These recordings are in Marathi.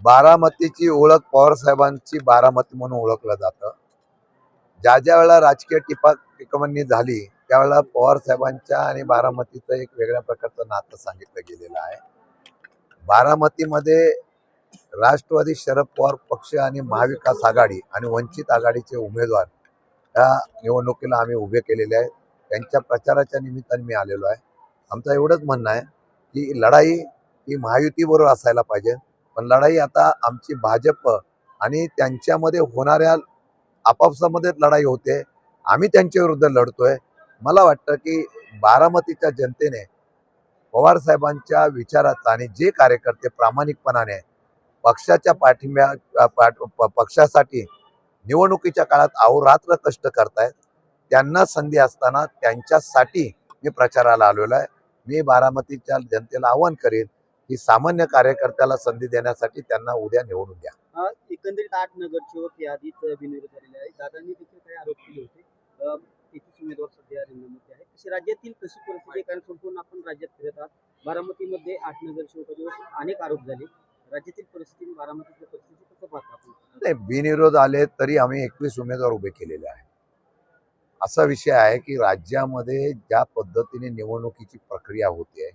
बारामतीची ओळख पवार साहेबांची बारामती म्हणून ओळखलं जातं. ज्या ज्या वेळेला राजकीय टिपा टिकवणी झाली त्यावेळेला पवार साहेबांच्या आणि बारामतीचं एक वेगळ्या प्रकारचं नातं सांगितलं गेलेलं आहे. बारामतीमध्ये राष्ट्रवादी शरद पवार पक्ष आणि महाविकास आघाडी आणि वंचित आघाडीचे उमेदवार या निवडणुकीला आम्ही उभे केलेले आहेत. त्यांच्या प्रचाराच्या निमित्ताने मी आलेलो आहे. आमचं एवढंच म्हणणं आहे की लढाई ही महायुतीबरोबर असायला पाहिजे. पण लढाई आता आमची भाजप आणि त्यांच्यामध्ये होणाऱ्या आपापसामध्ये लढाई होते. आम्ही त्यांच्या विरुद्ध लढतोय. मला वाटतं की बारामतीच्या जनतेने पवार साहेबांच्या विचाराचा आणि जे कार्यकर्ते प्रामाणिकपणाने पक्षाच्या पाठिंब्या पाठ- प- पक्षासाठी निवडणुकीच्या काळात अहोरात्र कष्ट करतायत. त्यांना संधी असताना त्यांच्यासाठी मी प्रचाराला आलेलो आहे. मी बारामतीच्या जनतेला आवाहन करेन की सामान्य कार्यकर्त्याला संधी देण्यासाठी त्यांना उद्या निवडून द्या. एकंदरीत आठ नगरसेवक यादीत बिनविरोध झालेले आहेत. दादांनी देखील काही आरोप केले होते. अ, तेहतीस उमेदवार सध्या रिंगणामध्ये आहेत. तशी राज्यातील कशी परिस्थिती आहे कारण संपूर्ण आपण राज्यात फिरत आहात. बारामतीमध्ये आठ नगरसेवकाच्यावर अनेक आरोप झाले. राज्यातील परिस्थिती बारामतीच्या परिस्थिती कसं पाहता आपण? नाही बिनविरोध आले तरी आम्ही एकवीस उमेदवार उभे केलेले आहे असा विषय आहे की राज्यामध्ये ज्या पद्धतीने निवडणुकीची प्रक्रिया होते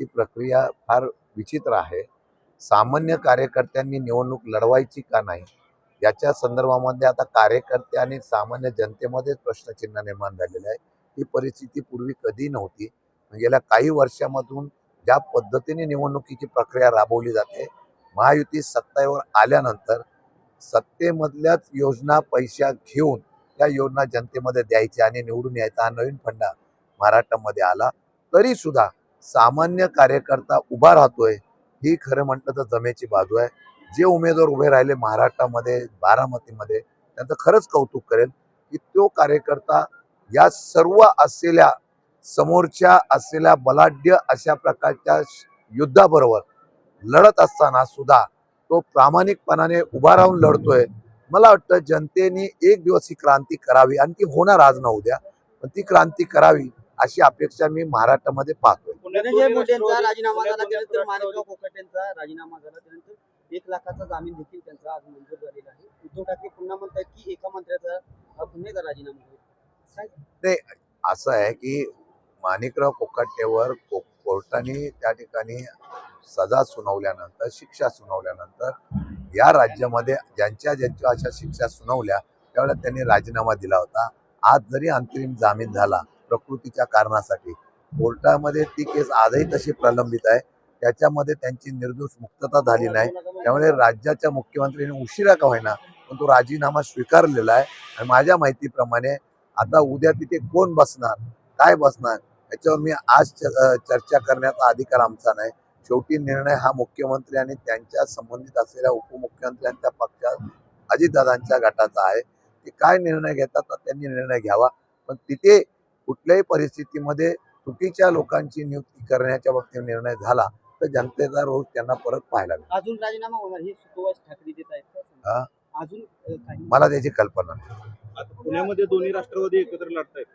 ती प्रक्रिया फार विचित्र आहे. सामान्य कार्यकर्त्यांनी निवडणूक लढवायची का नाही? याच्या संदर्भामध्ये आता कार्यकर्ते आणि सामान्य जनतेमध्येच प्रश्नचिन्ह निर्माण झालेलं आहे. ही परिस्थिती पूर्वी कधी नव्हती. गेल्या काही वर्षामधून ज्या पद्धतीने निवडणुकीची प्रक्रिया राबवली जाते महायुती सत्तेवर आल्यानंतर सत्तेमधल्याच योजना पैशा घेऊन त्या योजना जनतेमध्ये द्यायच्या आणि निवडून यायचा हा नवीन फंडा महाराष्ट्रामध्ये आला तरीसुद्धा सामान्य कार्यकर्ता उभा राहतोय ही खरं म्हटलं तर जमेची बाजू आहे. जे उमेदवार उभे राहिले महाराष्ट्रामध्ये बारामतीमध्ये त्यांचं खरंच कौतुक करेल की तो कार्यकर्ता या सर्व असलेल्या समोरच्या असलेल्या बलाढ्य अशा प्रकारच्या युद्धाबरोबर लढत असताना सुद्धा तो प्रामाणिकपणाने उभा राहून लढतोय. मला वाटतं जनतेने एक दिवस ही क्रांती करावी. आणि ती होणार आज ना उद्या पण ती क्रांती करावी. अशी अपेक्षा मी महाराष्ट्रामध्ये पाहतोय. धनंजय मुंडेंचा राजीनामा झाला त्यानंतर माणिकराव कोकाटे यांचा राजीनामा झाला त्यानंतर एक लाखाचा जामीन देखील त्यांचा आज मंजूर झालेला आहे. उद्धव ठाकरे पुन्हा म्हणतात की एका मंत्र्याचा अ, पुन्हा एकदा राजीनामा होईल. काय असं आहे की माणिकराव कोकाटेवर को कोर्टाने त्या ठिकाणी सजा सुनावल्यानंतर शिक्षा सुनावल्यानंतर या राज्यामध्ये ज्यांच्या ज्यांच्या अशा शिक्षा सुनावल्या त्यावेळेला त्यांनी राजीनामा दिला होता. आज जरी अंतरिम जामीन झाला प्रकृतीच्या कारणासाठी. कोर्टामध्ये ती केस आजही तशी प्रलंबित आहे. त्याच्यामध्ये त्यांची निर्दोष मुक्तता झाली नाही. त्यामुळे राज्याच्या मुख्यमंत्र्यांनी उशिरा का होईना पण तो राजीनामा स्वीकारलेला आहे. आणि माझ्या माहितीप्रमाणे आता उद्या तिथे कोण बसणार काय बसणार याच्यावर मी आज चर्चा करण्याचा अधिकार आमचा नाही. शेवटी निर्णय हा मुख्यमंत्री आणि त्यांच्या संबंधित असलेल्या उपमुख्यमंत्र्यांच्या पक्षात अजितदादांच्या गटाचा आहे. ते काय निर्णय घेतात तर त्यांनी निर्णय घ्यावा. पण तिथे कुठल्याही परिस्थितीमध्ये चुकीच्या लोकांची नियुक्ती करण्याच्या बाबतीत निर्णय झाला तर जनतेचा रोष त्यांना परत पाहायला मिळेल. अजून राजीनामा होणार हे ठाकरे देत आहेत? अजून मला त्याची कल्पना नाही. पुण्यामध्ये दोन्ही राष्ट्रवादी एकत्र लढतायत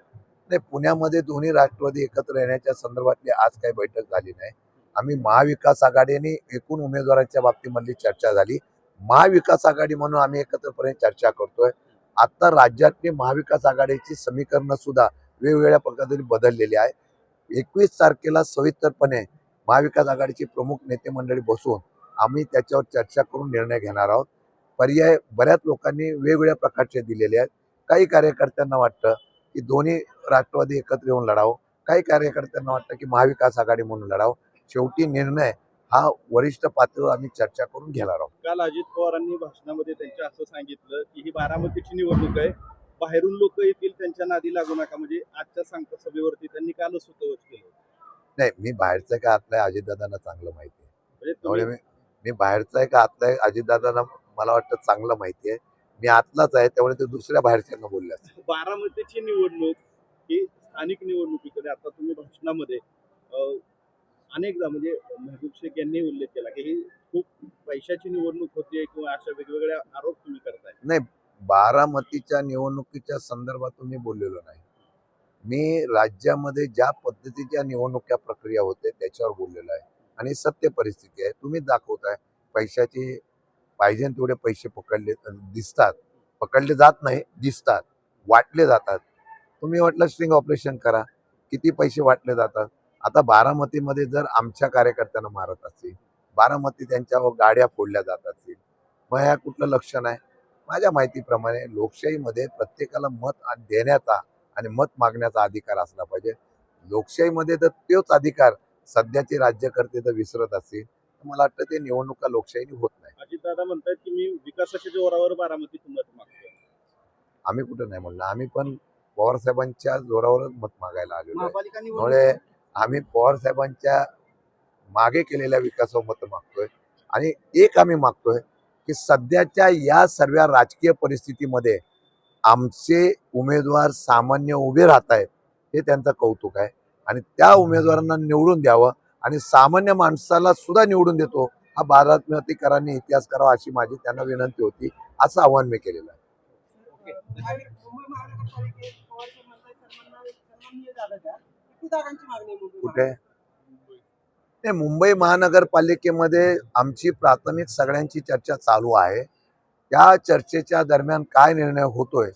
नाही पुण्यामध्ये दोन्ही राष्ट्रवादी एकत्र येण्याच्या संदर्भातली आज काही बैठक झाली नाही. आम्ही महाविकास आघाडीने एकूण उमेदवारांच्या बाबतीमधली चर्चा झाली. महाविकास आघाडी म्हणून आम्ही एकत्रपणे चर्चा करतोय. आता राज्यातली महाविकास आघाडीची समीकरणं सुद्धा वेगवेगळ्या पद्धतीने बदललेली आहे. एकवीस तारखेला सविस्तरपणे महाविकास आघाडीची प्रमुख नेते मंडळी बसून आम्ही त्याच्यावर चर्चा करून निर्णय घेणार आहोत. पर्याय बऱ्याच लोकांनी वेगवेगळ्या प्रकारचे दिलेले आहेत. काही कार्यकर्त्यांना वाटतं की दोन्ही राष्ट्रवादी एकत्र येऊन लढावं. काही कार्यकर्त्यांना वाटतं की महाविकास आघाडी म्हणून लढावं. शेवटी निर्णय हा वरिष्ठ पातळीवर आम्ही चर्चा करून घेणार आहोत. काल अजित पवारांनी भाषणामध्ये त्यांच्या असं सांगितलं की ही बारामतीची निवडणूक आहे. बाहेरून लोक येतील त्यांच्या नादी लागू नका. म्हणजे आजच्या सांगता सभेवरती त्यांनी कालच सुतवच केलं? नाही मी बाहेरचं आहे का आतलं अजितदादांना चांगलं माहिती आहे? म्हणजे त्यामुळे तुम्ही मी मी बाहेरचं आहे का आतलं आहे अजितदादांना मला वाटतं चांगलं माहिती आहे. मी आतलाच आहे त्यामुळे ते दुसऱ्या बाहेरच्यांना बोलले असतील. बारामतीची निवडणूक ही स्थानिक निवडणुकीकडे आता तुम्ही भाषणामध्ये अं, अनेकदा म्हणजे महबूब शेख यांनी उल्लेख केला की ही खूप पैशाची निवडणूक होती किंवा अशा वेगवेगळ्या आरोप तुम्ही करताय. नाही बारामतीच्या निवडणुकीच्या संदर्भातून मी बोललेलो नाही. मी राज्यामध्ये ज्या पद्धतीच्या निवडणुका प्रक्रिया होते त्याच्यावर बोललेलो आहे. आणि सत्य परिस्थिती आहे. तुम्ही दाखवताय. पैशाचे पाहिजे तेवढे पैसे पकडले दिसतात. पकडले जात नाही दिसतात. वाटले जातात. तुम्ही म्हटलं स्ट्रिंग ऑपरेशन करा. किती पैसे वाटले जातात? आता बारामतीमध्ये जर आमच्या कार्यकर्त्यांना मारत असतील बारामती त्यांच्यावर गाड्या फोडल्या जात असतील मग ह्या कुठलं लक्षण आहे? माझ्या माहितीप्रमाणे लोकशाहीमध्ये प्रत्येकाला मत देण्याचा आणि मत मागण्याचा अधिकार असला पाहिजे. लोकशाहीमध्ये जर तोच अधिकार सध्याचे राज्यकर्ते जर विसरत असतील तर मला वाटतं ते निवडणुका लोकशाहीने होत नाही. अजितदादा म्हणतात की मी विकासाच्या जोरावर बारामतीतून मत मागतोय. आम्ही कुठं नाही म्हणलं आम्ही पण पवार साहेबांच्या जोरावरच मत मागायला आलेलो आहे. त्यामुळे आम्ही पवार साहेबांच्या मागे केलेल्या विकासावर मत मागतोय. आणि एक आम्ही मागतोय की सध्याच्या या सर्व राजकीय परिस्थितीमध्ये आमचे उमेदवार सामान्य उभे राहत आहेत हे त्यांचं कौतुक आहे. आणि त्या उमेदवारांना निवडून द्यावं आणि सामान्य माणसाला सुद्धा निवडून देतो हा बारामतीकरांनी इतिहास करावा अशी माझी त्यांना विनंती होती असं आव्हान मी केलेलं आहे. कुठे? नाही मुंबई महानगरपालिकेमध्ये आमची प्राथमिक सगळ्यांची चर्चा चालू आहे. त्या चर्चेच्या दरम्यान काय निर्णय होतोय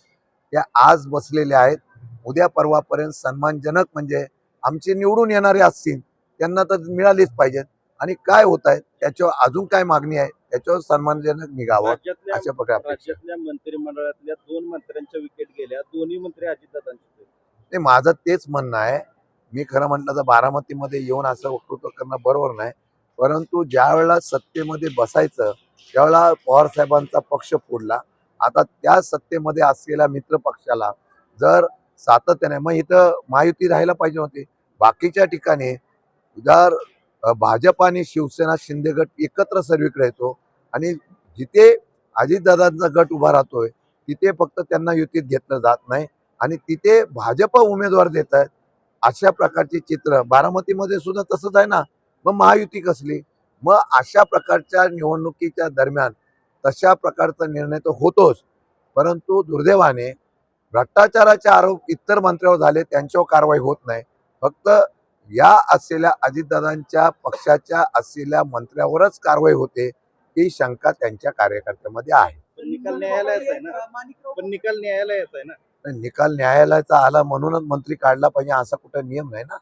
त्या आज बसलेले आहेत. उद्या परवापर्यंत सन्मानजनक म्हणजे आमचे निवडून येणारे असतील त्यांना तर मिळालीच पाहिजेत. आणि काय होत आहे त्याच्यावर अजून काय मागणी आहे त्याच्यावर सन्मानजनक निघावं अशा प्रकारे. राज्यातल्या मंत्रिमंडळातल्या दोन मंत्र्यांच्या विकेट गेल्या दोन्ही मंत्री अजितदादांचे. माझं तेच म्हणणं आहे मी खरं म्हटलं तर बारामतीमध्ये येऊन असं वक्तृत्व करणं बरोबर नाही. परंतु ज्या वेळेला सत्तेमध्ये बसायचं त्यावेळेला पवार साहेबांचा पक्ष फोडला. आता त्या सत्तेमध्ये असलेल्या मित्र पक्षाला जर सातत्याने मग इथं महायुती राहायला पाहिजे होती. बाकीच्या ठिकाणी जर भाजप आणि शिवसेना शिंदे गट एकत्र सर्वीकडे येतो. आणि जिथे अजितदादांचा गट उभा राहतोय तिथे फक्त त्यांना युतीत घेतलं जात नाही. आणि तिथे भाजप उमेदवार देत आहेत अशा प्रकारचे चित्र बारामतीमध्ये सुद्धा तसंच आहे ना. मग महायुती कसली? मग अशा प्रकारच्या निवडणुकीच्या दरम्यान तशा प्रकारचा निर्णय तर होतोच. परंतु दुर्दैवाने भ्रष्टाचाराचे आरोप इतर मंत्र्यावर झाले त्यांच्यावर कारवाई होत नाही. फक्त या असलेल्या अजितदादांच्या पक्षाच्या असलेल्या मंत्र्यावरच कारवाई होते ही शंका त्यांच्या कार्यकर्त्यामध्ये आहे. निकाल न्यायालयाचा आहे ना. पण निकाल न्यायालयाचा आहे ना. निकाल न्यायालयाचा आला म्हणूनच मंत्री काढला पाहिजे असा कुठं नियम नाही ना.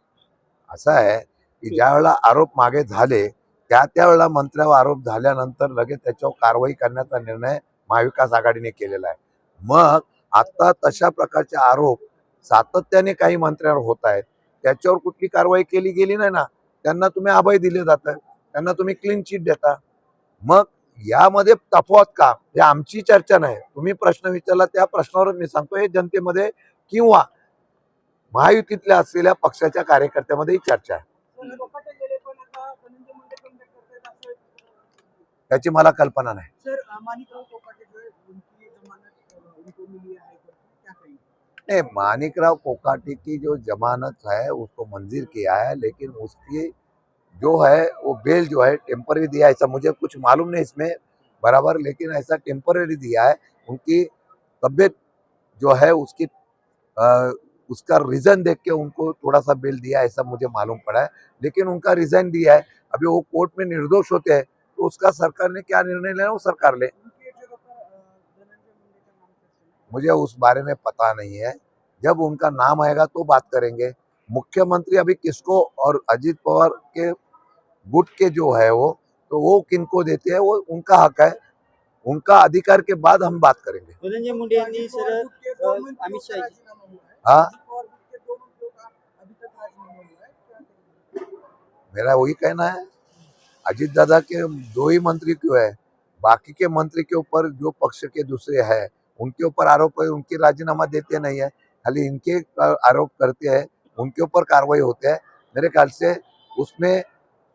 असं आहे की ज्या वेळेला आरोप मागे झाले त्या त्यावेळेला मंत्र्यावर आरोप झाल्यानंतर लगेच त्याच्यावर कारवाई करण्याचा निर्णय महाविकास आघाडीने केलेला आहे. मग आता तशा प्रकारचे आरोप सातत्याने काही मंत्र्यांवर होत आहेत. त्याच्यावर कुठली कारवाई केली गेली नाही ना. त्यांना तुम्ही अभय दिले जातं त्यांना तुम्ही क्लीन चिट देता. मग यामध्ये तफावत का? हे आमची चर्चा नाही. तुम्ही प्रश्न विचारला त्या प्रश्नावरच मी सांगतो हे जनतेमध्ये किंवा महायुतीतल्या असलेल्या पक्षाच्या कार्यकर्त्यामध्ये ही चर्चा आहे. त्याची मला कल्पना नाही. नहीं मानिकराव कोकाटी की जो जमानत है उसको मंजूर किया है लेकिन उसकी जो है वो बेल जो है टेम्पररी दिया ऐसा मुझे कुछ मालूम नहीं इसमें बराबर लेकिन ऐसा टेम्पररी दिया है उनकी तबीयत जो है उसकी अ, उसका रीज़न देख के उनको थोड़ा सा बेल दिया ऐसा मुझे मालूम पड़ा है लेकिन उनका रीज़न दिया है अभी वो कोर्ट में निर्दोष होते हैं तो उसका सरकार ने क्या निर्णय लेना वो सरकार ले। मुझे उस बारे में पता नहीं है जब उनका नाम आएगा तो बात करेंगे। मुख्यमंत्री अभी किसको और अजीत पवार के गुट के जो है वो तो वो किनको देते हैं वो उनका हक है। उनका अधिकार के बाद हम बात करेंगे। मुंडे यांनी सर अमित शाह हाँ? है? मेरा वही कहना है। अजीत दादा के दो ही मंत्री क्यों है? बाकी के मंत्री के ऊपर जो पक्ष के दूसरे हैं उनके ऊपर आरोप है उनके राजीनामा देते नहीं है। खाली इनके आरोप करते हैं उनके ऊपर कार्रवाई होते हैं। मेरे ख्याल से उसमें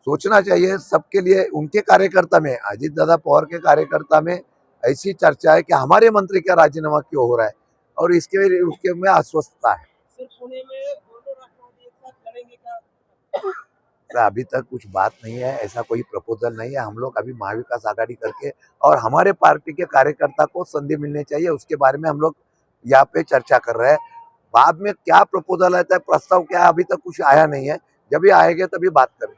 सोचना चाहिए सबके लिए उनके कार्यकर्ता में अजीत दादा पवार के कार्यकर्ता में ऐसी चर्चा है कि हमारे मंत्री का राजीनामा क्यों हो रहा है और इसके उसके में अस्वस्थता है। अभी तक कुछ बात नहीं है ऐसा कोई प्रपोजल नहीं है। हम लोग अभी महाविकास आघाड़ी करके और हमारे पार्टी के कार्यकर्ता को संधि मिलनी चाहिए उसके बारे में हम लोग यहाँ पे चर्चा कर रहे हैं। बाद में क्या प्रपोजल आता है प्रस्ताव क्या है अभी तक कुछ आया नहीं है। जब भी आएगा तभी बात करें